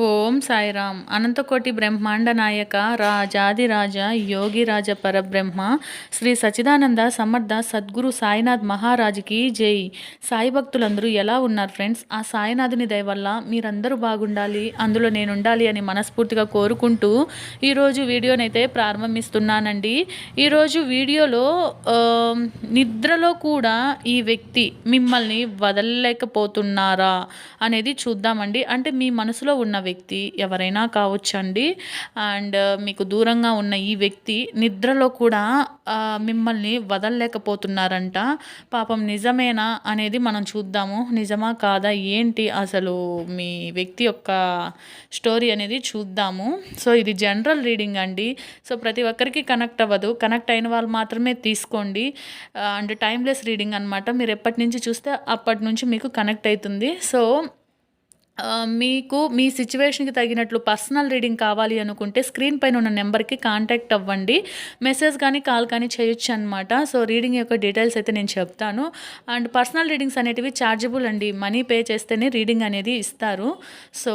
ఓం సాయిరామ్. అనంతకోటి బ్రహ్మాండ నాయక రాజాదిరాజ యోగిరాజ పరబ్రహ్మ శ్రీ సచిదానంద సమర్థ సద్గురు సాయినాథ్ మహారాజుకి జై. సాయి భక్తులందరూ ఎలా ఉన్నారు ఫ్రెండ్స్? ఆ సాయినాథుని దయ వల్ల మీరందరూ బాగుండాలి అందులో నేను ఉండాలి అని మనస్ఫూర్తిగా కోరుకుంటూ ఈరోజు వీడియోనైతే ప్రారంభిస్తున్నానండి. ఈరోజు వీడియోలో నిద్రలో కూడా ఈ వ్యక్తి మిమ్మల్ని వదలలేకపోతున్నారా అనేది చూద్దామండి. అంటే మీ మనసులో ఉన్న వ్యక్తి ఎవరైనా కావచ్చండి. అండ్ మీకు దూరంగా ఉన్న ఈ వ్యక్తి నిద్రలో కూడా మిమ్మల్ని వదలలేకపోతున్నారంట. పాపం నిజమేనా అనేది మనం చూద్దాము. నిజమా కాదా? ఏంటి అసలు మీ వ్యక్తి యొక్క స్టోరీ అనేది చూద్దాము. సో ఇది జనరల్ రీడింగ్ అండి. సో ప్రతి ఒక్కరికి కనెక్ట్ అవ్వదు. కనెక్ట్ అయిన వాళ్ళు మాత్రమే తీసుకోండి. అండ్ టైమ్లెస్ రీడింగ్ అనమాట మీరు ఎప్పటి నుంచి చూస్తే అప్పటి నుంచి మీకు కనెక్ట్ అవుతుంది. సో మీకు మీ సిచ్యువేషన్కి తగినట్లు పర్సనల్ రీడింగ్ కావాలి అనుకుంటే స్క్రీన్ పైన ఉన్న నెంబర్కి కాంటాక్ట్ అవ్వండి. మెసేజ్ కానీ కాల్ కానీ చేయొచ్చు అనమాట సో రీడింగ్ యొక్క డీటెయిల్స్ అయితే నేను చెప్తాను. అండ్ పర్సనల్ రీడింగ్స్ అనేటివి ఛార్జబుల్ అండి. మనీ పే చేస్తేనే రీడింగ్ అనేది ఇస్తారు. సో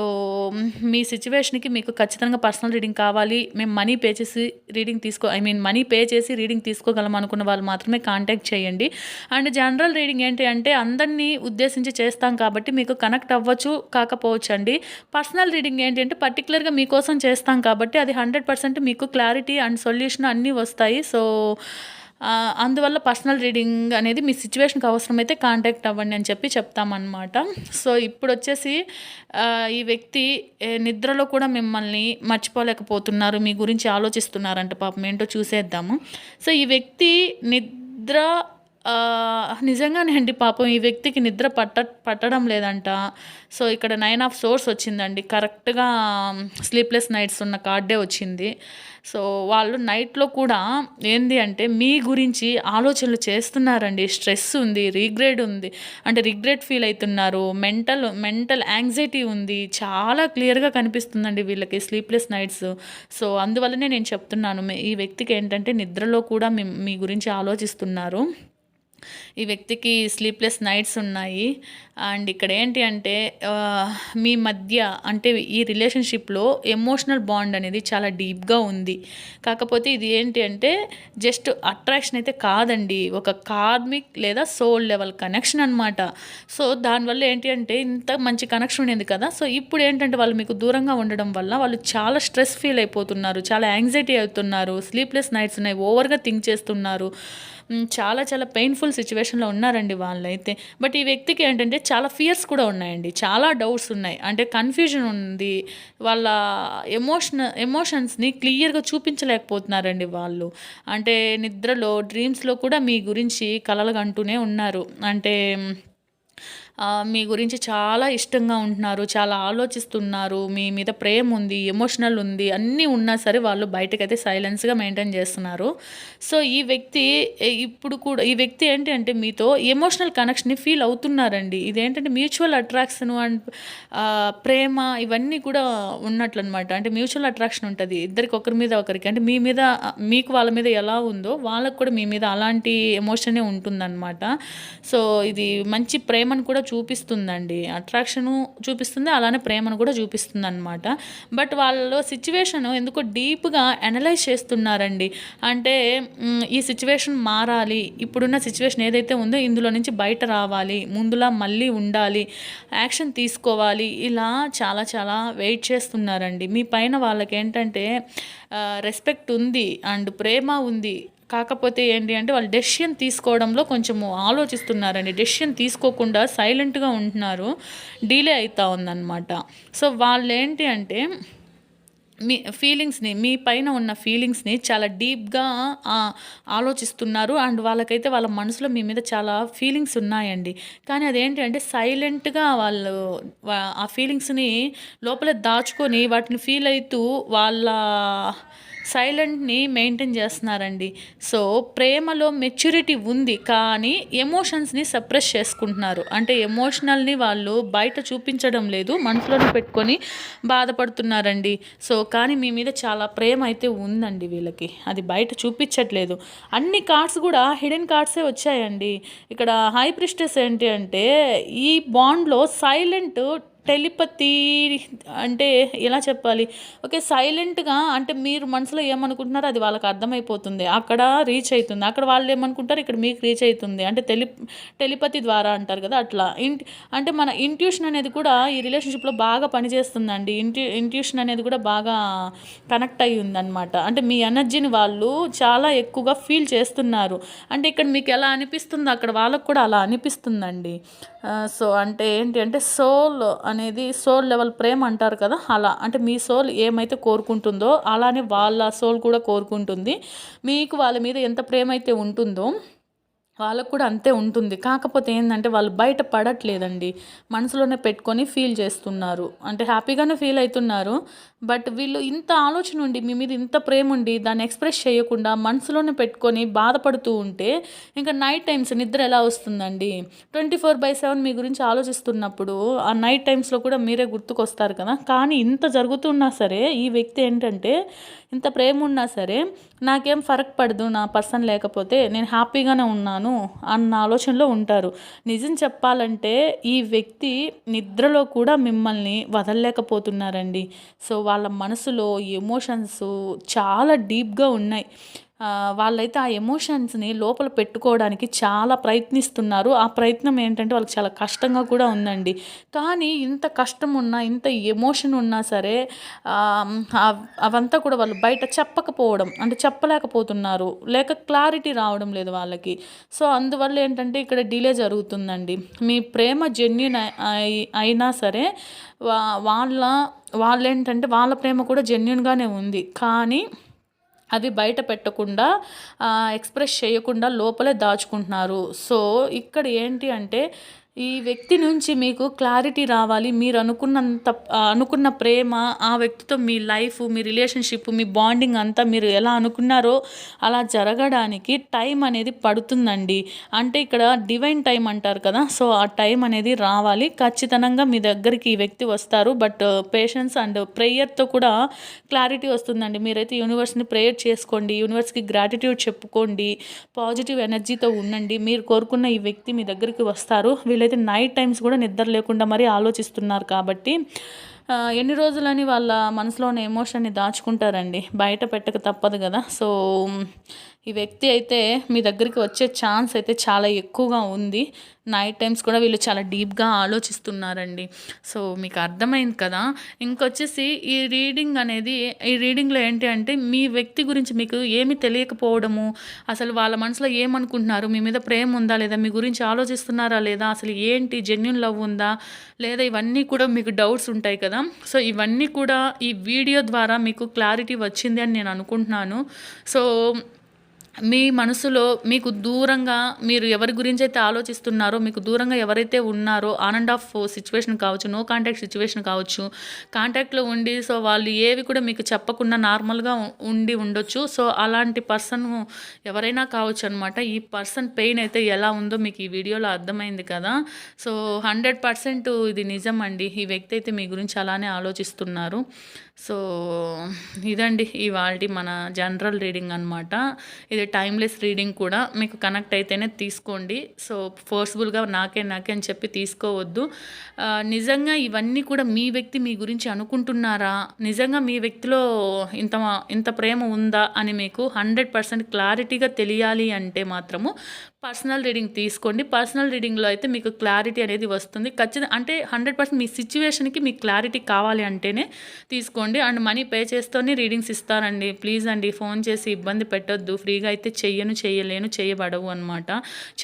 మీ సిచ్యువేషన్కి మీకు ఖచ్చితంగా పర్సనల్ రీడింగ్ కావాలి. మేము మనీ పే చేసి రీడింగ్ తీసుకో ఐ మీన్ మనీ పే చేసి రీడింగ్ తీసుకోగలం అనుకున్న వాళ్ళు మాత్రమే కాంటాక్ట్ చేయండి. అండ్ జనరల్ రీడింగ్ ఏంటి అంటే అందరినీ ఉద్దేశించి చేస్తాం కాబట్టి మీకు కనెక్ట్ అవ్వచ్చు. కాకపోవచ్చు అండి పర్సనల్ రీడింగ్ ఏంటంటే పర్టికులర్గా మీకోసం చేస్తాం కాబట్టి అది హండ్రెడ్ పర్సెంట్ మీకు క్లారిటీ అండ్ సొల్యూషన్ అన్నీ వస్తాయి. సో అందువల్ల పర్సనల్ రీడింగ్ అనేది మీ సిచ్యువేషన్కి అవసరమైతే కాంటాక్ట్ అవ్వండి అని చెప్పి చెప్తామన్నమాట. సో ఇప్పుడు వచ్చేసి ఈ వ్యక్తి నిద్రలో కూడా మిమ్మల్ని మర్చిపోలేకపోతున్నారు మీ గురించి ఆలోచిస్తున్నారంట పాపం ఏంటో చూసేద్దాము. సో ఈ వ్యక్తి నిద్ర నిజంగానే అండి పాపం ఈ వ్యక్తికి నిద్ర పట్ట పట్టడం లేదంట. సో ఇక్కడ నైన్ ఆఫ్ సోర్స్ వచ్చిందండి. కరెక్ట్గా స్లీప్లెస్ నైట్స్ ఉన్న కార్డే వచ్చింది. సో వాళ్ళు నైట్లో కూడా ఏంది అంటే మీ గురించి ఆలోచనలు చేస్తున్నారండి. స్ట్రెస్ ఉంది రిగ్రెట్ ఉంది. అంటే రిగ్రెట్ ఫీల్ అవుతున్నారు మెంటల్ మెంటల్ యాంగ్జైటీ ఉంది. చాలా క్లియర్గా కనిపిస్తుందండి వీళ్ళకి స్లీప్లెస్ నైట్స్. సో అందువల్లనే నేను చెప్తున్నాను. ఈ వ్యక్తికి ఏంటంటే నిద్రలో కూడా మీ మీ గురించి ఆలోచిస్తున్నారు. ఈ వ్యక్తికి స్లీప్లెస్ నైట్స్ ఉన్నాయి. అండ్ ఇక్కడ ఏంటి అంటే మీ మధ్య అంటే ఈ రిలేషన్షిప్లో ఎమోషనల్ బాండ్ అనేది చాలా డీప్గా ఉంది. కాకపోతే ఇది ఏంటి అంటే జస్ట్ అట్రాక్షన్ అయితే కాదండి. ఒక కార్మిక్ లేదా సోల్ లెవెల్ కనెక్షన్ అనమాట సో దానివల్ల ఏంటి అంటే ఇంత మంచి కనెక్షన్ ఉండేది కదా. సో ఇప్పుడు ఏంటంటే వాళ్ళు మీకు దూరంగా ఉండడం వల్ల వాళ్ళు చాలా స్ట్రెస్ ఫీల్ అయిపోతున్నారు. చాలా యాంగ్జైటీ అవుతున్నారు. స్లీప్లెస్ నైట్స్ ఉన్నాయి. ఓవర్గా థింక్ చేస్తున్నారు. చాలా చాలా పెయిన్ఫుల్ సిచ్యువేషన్లో ఉన్నారండి వాళ్ళైతే. బట్ ఈ వ్యక్తికి ఏంటంటే చాలా ఫియర్స్ కూడా ఉన్నాయండి. చాలా డౌట్స్ ఉన్నాయి. అంటే కన్ఫ్యూజన్ ఉంది. వాళ్ళ ఎమోషన్ ఎమోషన్స్ని క్లియర్గా చూపించలేకపోతున్నారండి వాళ్ళు. అంటే నిద్రలో డ్రీమ్స్లో కూడా మీ గురించి కలలుగంటూనే ఉన్నారు. అంటే మీ గురించి చాలా ఇష్టంగా ఉంటున్నారు చాలా ఆలోచిస్తున్నారు మీ మీద ప్రేమ ఉంది ఎమోషనల్ ఉంది అన్నీ ఉన్నా సరే వాళ్ళు బయటకైతే సైలెన్స్గా మెయింటైన్ చేస్తున్నారు. సో ఈ వ్యక్తి ఇప్పుడు కూడా ఈ వ్యక్తి ఏంటి అంటే మీతో ఎమోషనల్ కనెక్షన్ని ఫీల్ అవుతున్నారండి. ఇదేంటంటే మ్యూచువల్ అట్రాక్షన్ అండ్ ప్రేమ ఇవన్నీ కూడా ఉన్నట్లు అనమాట అంటే మ్యూచువల్ అట్రాక్షన్ ఉంటుంది. ఇద్దరికి ఒకరి మీద ఒకరికి. అంటే మీ మీద మీకు వాళ్ళ మీద ఎలా ఉందో వాళ్ళకు కూడా మీ మీద అలాంటి ఎమోషనే ఉంటుందన్నమాట. సో ఇది మంచి ప్రేమను కూడా చూపిస్తుందండి. అట్రాక్షను చూపిస్తుంది అలానే ప్రేమను కూడా చూపిస్తుంది అనమాట బట్ వాళ్ళలో సిచ్యువేషన్ ఎందుకో డీప్గా అనలైజ్ చేస్తున్నారండి. అంటే ఈ సిచ్యువేషన్ మారాలి ఇప్పుడున్న సిచ్యువేషన్ ఏదైతే ఉందో ఇందులో నుంచి బయట రావాలి ముందులా మళ్ళీ ఉండాలి యాక్షన్ తీసుకోవాలి ఇలా చాలా చాలా వెయిట్ చేస్తున్నారండి. మీ పైన వాళ్ళకి ఏంటంటే రెస్పెక్ట్ ఉంది అండ్ ప్రేమ ఉంది. కాకపోతే ఏంటి అంటే వాళ్ళు డెసిషన్ తీసుకోవడంలో కొంచెము ఆలోచిస్తున్నారండి. డెసిషన్ తీసుకోకుండా సైలెంట్గా ఉంటున్నారు. డిలే అవుతా ఉందన్నమాట. సో వాళ్ళు ఏంటి అంటే మీ ఫీలింగ్స్ని మీ పైన ఉన్న ఫీలింగ్స్ని చాలా డీప్గా ఆలోచిస్తున్నారు. అండ్ వాళ్ళకైతే వాళ్ళ మనసులో మీ మీద చాలా ఫీలింగ్స్ ఉన్నాయండి. కానీ అదేంటంటే సైలెంట్గా వాళ్ళు ఆ ఫీలింగ్స్ని లోపల దాచుకొని వాటిని ఫీల్ అవుతూ వాళ్ళ సైలెంట్ని మెయింటైన్ చేస్తున్నారండి. సో ప్రేమలో మెచ్యూరిటీ ఉంది. కానీ ఎమోషన్స్ని సప్రెస్ చేసుకుంటున్నారు. అంటే ఎమోషనల్ని వాళ్ళు బయట చూపించడం లేదు. మనసులోనే పెట్టుకొని బాధపడుతున్నారండి. సో కానీ మీ మీద చాలా ప్రేమ అయితే ఉందండి వీళ్ళకి. అది బయట చూపించట్లేదు. అన్ని కార్డ్స్ కూడా హిడెన్ కార్డ్సే వచ్చాయండి. ఇక్కడ హై ప్రిస్టెస్ ఏంటి అంటే ఈ బాండ్లో సైలెంట్ టెలిపతి అంటే ఎలా చెప్పాలి? ఓకే సైలెంట్గా అంటే మీరు మనసులో ఏమనుకుంటున్నారో అది వాళ్ళకి అర్థమైపోతుంది. అక్కడ రీచ్ అవుతుంది. అక్కడ వాళ్ళు ఏమనుకుంటారు ఇక్కడ మీకు రీచ్ అవుతుంది. అంటే టెలి టెలిపతి ద్వారా అంటారు కదా అట్లా. ఇంటి అంటే మన ఇంట్యూషన్ అనేది కూడా ఈ రిలేషన్షిప్లో బాగా పనిచేస్తుందండి. ఇంట్యూ ఇంట్యూషన్ అనేది కూడా బాగా కనెక్ట్ అయ్యి ఉందన్నమాట అంటే మీ ఎనర్జీని వాళ్ళు చాలా ఎక్కువగా ఫీల్ చేస్తున్నారు. అంటే ఇక్కడ మీకు ఎలా అనిపిస్తుందో అక్కడ వాళ్ళకు కూడా అలా అనిపిస్తుందండి. సో అంటే ఏంటి అంటే సోల్ అనేది సోల్ లెవెల్ ప్రేమ అంటారు కదా అలా. అంటే మీ సోల్ ఏమైతే కోరుకుంటుందో అలానే వాళ్ళ సోల్ కూడా కోరుకుంటుంది. మీకు వాళ్ళ మీద ఎంత ప్రేమ అయితే ఉంటుందో వాళ్ళకు కూడా అంతే ఉంటుంది. కాకపోతే ఏంటంటే వాళ్ళు బయట పడట్లేదండి. మనసులోనే పెట్టుకొని ఫీల్ చేస్తున్నారు. అంటే హ్యాపీగానే ఫీల్ అవుతున్నారు బట్ వీళ్ళు ఇంత ఆలోచన ఉండి మీ మీద ఇంత ప్రేమ ఉండి దాన్ని ఎక్స్ప్రెస్ చేయకుండా మనసులోనే పెట్టుకొని బాధపడుతూ ఉంటే ఇంకా నైట్ టైమ్స్ నిద్ర ఎలా వస్తుందండి? ట్వంటీ ఫోర్ బై సెవెన్ మీ గురించి ఆలోచిస్తున్నప్పుడు ఆ నైట్ టైమ్స్లో కూడా మీరే గుర్తుకొస్తారు కదా? కానీ ఇంత జరుగుతున్నా సరే ఈ వ్యక్తి ఏంటంటే ఇంత ప్రేమ ఉన్నా సరే నాకేం ఫరక్ పడదు నా పర్సన్ లేకపోతే నేను హ్యాపీగానే ఉన్నాను అన్న ఆలోచనలో ఉంటారు. నిజం చెప్పాలంటే ఈ వ్యక్తి నిద్రలో కూడా మిమ్మల్ని వదలలేకపోతున్నారండి. సో వాళ్ళ మనసులో ఎమోషన్స్ చాలా డీప్గా ఉన్నాయి. వాళ్ళైతే ఆ ఎమోషన్స్ని లోపల పెట్టుకోవడానికి చాలా ప్రయత్నిస్తున్నారు. ఆ ప్రయత్నం ఏంటంటే వాళ్ళకి చాలా కష్టంగా కూడా ఉందండి. కానీ ఇంత కష్టం ఉన్నా ఇంత ఎమోషన్ ఉన్నా సరే అవంతా కూడా వాళ్ళు బయట చెప్పకపోవడం అంటే చెప్పలేకపోతున్నారు. లేక క్లారిటీ రావడం లేదు వాళ్ళకి. సో అందువల్ల ఏంటంటే ఇక్కడ డిలే జరుగుతుందండి. మీ ప్రేమ జెన్యున్ అయినా సరే వాళ్ళ వాళ్ళు ఏంటంటే వాళ్ళ ప్రేమ కూడా జెన్యున్గానే ఉంది. కానీ అవి బయట పెట్టకుండా ఎక్స్ప్రెస్ చేయకుండా లోపలే దాచుకుంటున్నారు. సో ఇక్కడ ఏంటి అంటే ఈ వ్యక్తి నుంచి మీకు క్లారిటీ రావాలి మీరు అనుకున్నంత అనుకున్న ప్రేమ ఆ వ్యక్తితో మీ లైఫ్ మీ రిలేషన్షిప్ మీ బాండింగ్ అంతా మీరు ఎలా అనుకున్నారో అలా జరగడానికి టైం అనేది పడుతుందండి. అంటే ఇక్కడ డివైన్ టైం అంటారు కదా సో ఆ టైం అనేది రావాలి. ఖచ్చితంగా మీ దగ్గరికి ఈ వ్యక్తి వస్తారు బట్ పేషెన్స్ అండ్ ప్రేయర్తో కూడా క్లారిటీ వస్తుందండి. మీరైతే యూనివర్స్ని ప్రేయర్ చేసుకోండి యూనివర్స్కి గ్రాటిట్యూడ్ చెప్పుకోండి పాజిటివ్ ఎనర్జీతో ఉండండి. మీరు కోరుకున్న ఈ వ్యక్తి మీ దగ్గరికి వస్తారు. వీళ్ళ అయితే నైట్ టైమ్స్ కూడా నిద్ర లేకుండా మరీ ఆలోచిస్తున్నారు కాబట్టి ఎన్ని రోజులని వాళ్ళ మనసులో ఉన్న ఎమోషన్ని దాచుకుంటారండి. బయట పెట్టక తప్పదు కదా. సో ఈ వ్యక్తి అయితే మీ దగ్గరికి వచ్చే ఛాన్స్ అయితే చాలా ఎక్కువగా ఉంది. నైట్ టైమ్స్ కూడా వీళ్ళు చాలా డీప్గా ఆలోచిస్తున్నారండి. సో మీకు అర్థమైంది కదా? ఇంకొచ్చేసి ఈ రీడింగ్ అనేది ఈ రీడింగ్లో ఏంటి అంటే మీ వ్యక్తి గురించి మీకు ఏమి తెలియకపోవడము అసలు వాళ్ళ మనసులో ఏమనుకుంటున్నారు? మీ మీద ప్రేమ ఉందా లేదా? మీ గురించి ఆలోచిస్తున్నారా లేదా? అసలు ఏంటి? జెన్యున్ లవ్ ఉందా? లేదా ఇవన్నీ కూడా మీకు డౌట్స్ ఉంటాయి కదా? సో ఇవన్నీ కూడా ఈ వీడియో ద్వారా మీకు క్లారిటీ వచ్చింది అని నేను అనుకుంటున్నాను. సో మీ మనసులో మీకు దూరంగా మీరు ఎవరి గురించి అయితే ఆలోచిస్తున్నారో మీకు దూరంగా ఎవరైతే ఉన్నారో ఆన్ అండ్ ఆఫ్ సిచ్యువేషన్ కావచ్చు నో కాంటాక్ట్ సిచ్యువేషన్ కావచ్చు కాంటాక్ట్లో ఉండి సో వాళ్ళు ఏవి కూడా మీకు చెప్పకుండా నార్మల్గా ఉండి ఉండొచ్చు. సో అలాంటి పర్సన్ ఎవరైనా కావచ్చు అనమాట ఈ పర్సన్ పెయిన్ అయితే ఎలా ఉందో మీకు ఈ వీడియోలో అర్థమైంది కదా. సో హండ్రెడ్ పర్సెంట్ ఇది నిజం అండి. ఈ వ్యక్తి అయితే మీ గురించి అలానే ఆలోచిస్తున్నారు. సో ఇదండి ఇవాళ మన జనరల్ రీడింగ్ అనమాట ఇది టైమ్లెస్ రీడింగ్ కూడా మీకు కనెక్ట్ అయితేనే తీసుకోండి. సో ఫోర్స్ఫుల్గా నాకే నాకే అని చెప్పి తీసుకోవద్దు. నిజంగా ఇవన్నీ కూడా మీ వ్యక్తి మీ గురించి అనుకుంటున్నారా? నిజంగా మీ వ్యక్తిలో ఇంత ఇంత ప్రేమ ఉందా అని మీకు హండ్రెడ్ పర్సెంట్ క్లారిటీగా తెలియాలి అంటే మాత్రము పర్సనల్ రీడింగ్ తీసుకోండి. పర్సనల్ రీడింగ్లో అయితే మీకు క్లారిటీ అనేది వస్తుంది. ఖచ్చితంగా అంటే హండ్రెడ్ పర్సెంట్ మీ సిచ్యువేషన్కి మీకు క్లారిటీ కావాలి అంటేనే తీసుకోండి. అండ్ మనీ పే చేస్తూనే రీడింగ్స్ ఇస్తారండి. ప్లీజ్ అండి ఫోన్ చేసి ఇబ్బంది పెట్టొద్దు. ఫ్రీగా అయితే చెయ్యను చేయలేను చేయబడవు అనమాట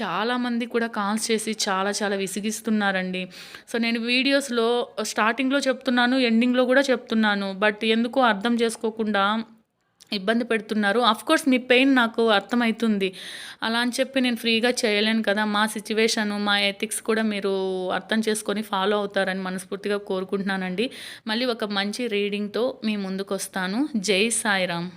చాలామంది కూడా కాల్స్ చేసి చాలా చాలా విసిగిస్తున్నారండి. సో నేను వీడియోస్లో స్టార్టింగ్లో చెప్తున్నాను ఎండింగ్లో కూడా చెప్తున్నాను. బట్ ఎందుకో అర్థం చేసుకోకుండా ఇబ్బంది పెడుతున్నారు. కోర్స్ మీ పెయిన్ నాకు అర్థమవుతుంది అలా అని చెప్పి నేను ఫ్రీగా చేయలేను కదా. మా సిచ్యువేషను మా ఎథిక్స్ కూడా మీరు అర్థం చేసుకొని ఫాలో అవుతారని మనస్ఫూర్తిగా కోరుకుంటున్నానండి. మళ్ళీ ఒక మంచి రీడింగ్తో మీ ముందుకు వస్తాను జై సాయిరామ్.